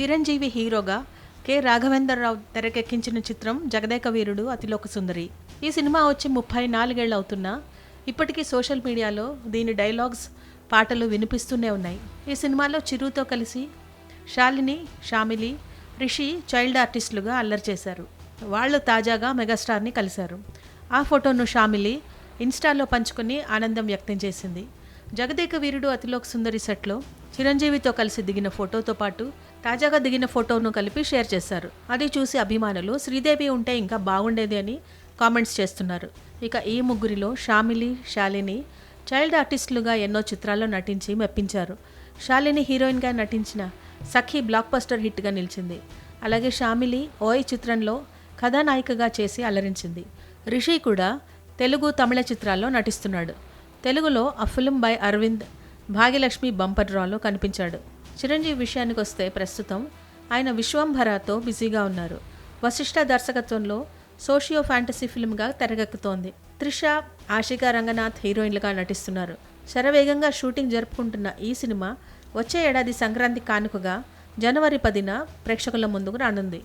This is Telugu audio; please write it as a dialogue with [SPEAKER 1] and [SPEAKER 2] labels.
[SPEAKER 1] చిరంజీవి హీరోగా కె. రాఘవేంద్రరావు తెరకెక్కించిన చిత్రం జగదేక వీరుడు అతిలోక సుందరి. ఈ సినిమా వచ్చి ముప్పై నాలుగేళ్ళు అవుతున్నా. ఇప్పటికీ సోషల్ మీడియాలో దీని డైలాగ్స్ పాటలు వినిపిస్తూనే ఉన్నాయి. ఈ సినిమాలో చిరుతో కలిసి శాలిని షామిలి రిషి చైల్డ్ ఆర్టిస్టులుగా అల్లరి చేశారు. వాళ్ళు తాజాగా మెగాస్టార్ని కలిశారు. ఆ ఫోటోను షామిలి ఇన్స్టాలో పంచుకొని ఆనందం వ్యక్తం చేసింది. జగదేక వీరుడు అతిలోక్ సుందరి సెట్లో చిరంజీవితో కలిసి దిగిన ఫోటోతో పాటు తాజాగా దిగిన ఫోటోను కలిపి షేర్ చేశారు. అది చూసి అభిమానులు శ్రీదేవి ఉంటే ఇంకా బాగుండేది అని కామెంట్స్ చేస్తున్నారు. ఇక ఈ ముగ్గురిలో షామిలి శాలిని చైల్డ్ ఆర్టిస్టులుగా ఎన్నో చిత్రాల్లో నటించి మెప్పించారు. శాలిని హీరోయిన్గా నటించిన సఖీ బ్లాక్ బస్టర్ హిట్గా నిలిచింది. అలాగే షామిలి ఓయ్ చిత్రంలో కథానాయికగా చేసి అలరించింది. రిషి కూడా తెలుగు తమిళ చిత్రాల్లో నటిస్తున్నాడు. తెలుగులో ఆ film by Aravind Bhagyalakshmi bumper డ్రాలో కనిపించాడు. చిరంజీవి విషయానికి వస్తే ప్రస్తుతం ఆయన విశ్వంభరతో బిజీగా ఉన్నారు. వశిష్ఠ దర్శకత్వంలో సోషియో ఫ్యాంటసీ ఫిల్మ్గా తెరకెక్కుతోంది. త్రిష ఆషికా రంగనాథ్ హీరోయిన్లుగా నటిస్తున్నారు. శరవేగంగా షూటింగ్ జరుపుకుంటున్న ఈ సినిమా వచ్చే ఏడాది సంక్రాంతి కానుకగా జనవరి పదిన ప్రేక్షకుల ముందుకు రానుంది.